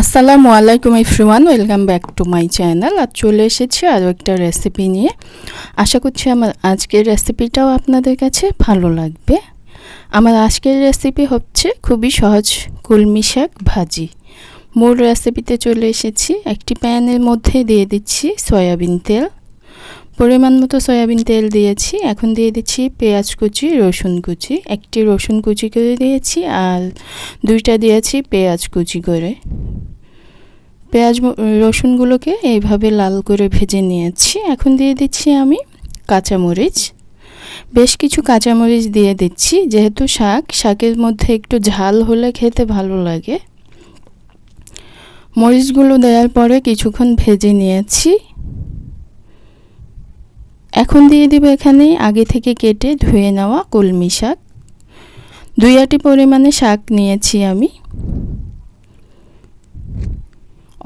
আসসালামু আলাইকুম everyone welcome back to my channel আর চলে এসেছি আরও একটা রেসিপি নিয়ে। আশা করছি আমার আজকের রেসিপিটাও আপনাদের কাছে ভালো লাগবে। আমার আজকের রেসিপি হচ্ছে খুবই সহজ কলমি শাক ভাজি। মূল রেসিপিতে চলে এসেছি। একটি প্যানের মধ্যে দিয়ে দিচ্ছি সয়াবিন তেল। পরিমাণ মতো সয়াবিন তেল দিয়েছি। এখন দিয়ে দিচ্ছি পেঁয়াজ কুচি, রসুন কুচি। একটি রসুন কুচি করে দিয়েছি আর দুইটা দিয়েছি পেঁয়াজ কুচি করে। পেঁয়াজ রসুনগুলোকে এইভাবে লাল করে ভেজে নিয়েছি। এখন দিয়ে দিচ্ছি আমি কাঁচামরিচ। বেশ কিছু কাঁচামরিচ দিয়ে দিচ্ছি। যেহেতু শাক, শাকের মধ্যে একটু ঝাল হলে খেতে ভালো লাগে। মরিচগুলো দেওয়ার পরে কিছুক্ষণ ভেজে নিয়েছি। এখন দিয়ে দিব এখানে আগে থেকে কেটে ধুয়ে নেওয়া কলমি শাক। দুই আটি পরিমাণে শাক নিয়েছি আমি।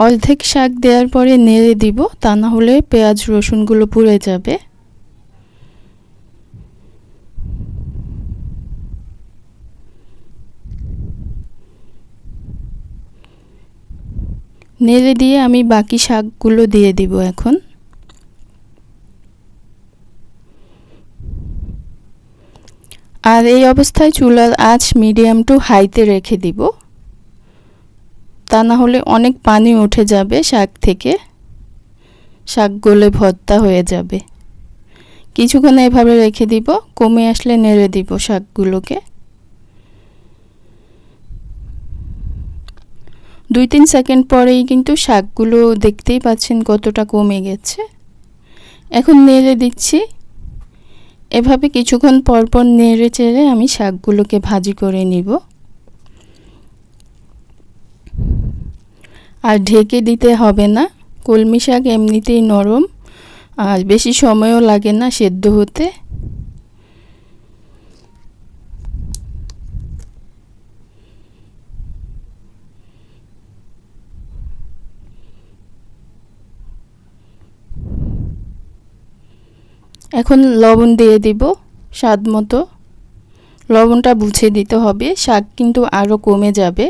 অর্ধেক শাক দেওয়ার পরে নেড়ে দিব, তা না হলে পেঁয়াজ রসুনগুলো পুড়ে যাবে। নেড়ে দিয়ে আমি বাকি শাকগুলো দিয়ে দিব এখন। আর এই অবস্থায় চুলার আঁচ মিডিয়াম টু হাইতে রেখে দিব। তা না হলে অনেক পানি উঠে যাবে শাক থেকে। শাক গলে ভর্তা হয়ে যাবে। কিছুক্ষণ এভাবে রেখে দিব, কমে আসলে নেড়ে দিব শাকগুলোকে। দুই তিন সেকেন্ড পরেই কিন্তু শাকগুলো দেখতেই পাচ্ছেন কতটা কমে গেছে। এখন নেড়ে দিচ্ছি। এভাবে কিছুক্ষণ পরপর নেড়ে চেড়ে আমি শাকগুলোকে ভাজি করে নিব। আর ঢেকে দিতে হবে না। কলমি শাক এমনিতেই নরম, আর বেশি সময়ও লাগে না সেদ্ধ হতে। এখন লবণ দিয়ে দিব স্বাদ মতো। লবণটা বুঝে দিতে হবে, শাক কিন্তু আরও কমে যাবে।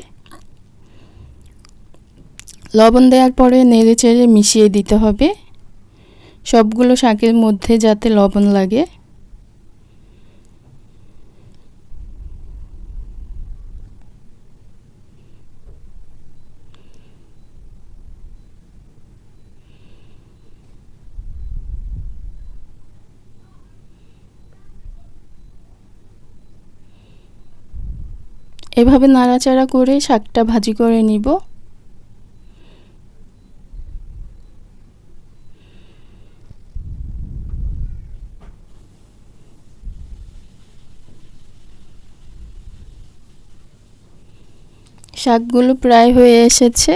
লবণ দেওয়ার পরে নেড়ে চেড়ে মিশিয়ে দিতে হবে। সবগুলো শাকের মধ্যে যাতে লবণ লাগে। এভাবে নাড়াচাড়া করে শাকটা ভাজি করে নিব। শাকগুলো প্রায় হয়ে এসেছে।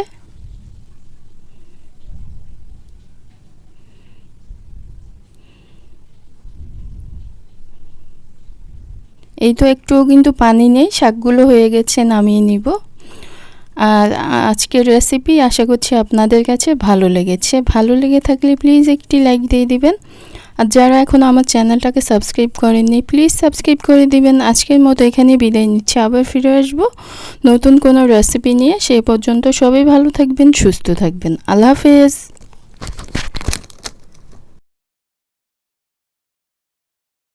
এই তো একটুও কিন্তু পানি নেই, শাকগুলো হয়ে গেছে, নামিয়ে নিব। আর আজকের রেসিপি আশা করছি আপনাদের কাছে ভালো লেগেছে। ভালো লেগে থাকলে প্লিজ একটি লাইক দিয়ে দিবেন। আর যারা এখন আমার চ্যানেলটাকে সাবস্ক্রাইব করেননি প্লিজ সাবস্ক্রাইব করে দিবেন। আজকের মতো এখানে বিদায় নিচ্ছি। আবার ফিরে আসব নতুন কোনো রেসিপি নিয়ে। সেই পর্যন্ত সবাই ভালো থাকবেন, সুস্থ থাকবেন। আল্লাহ হাফেজ।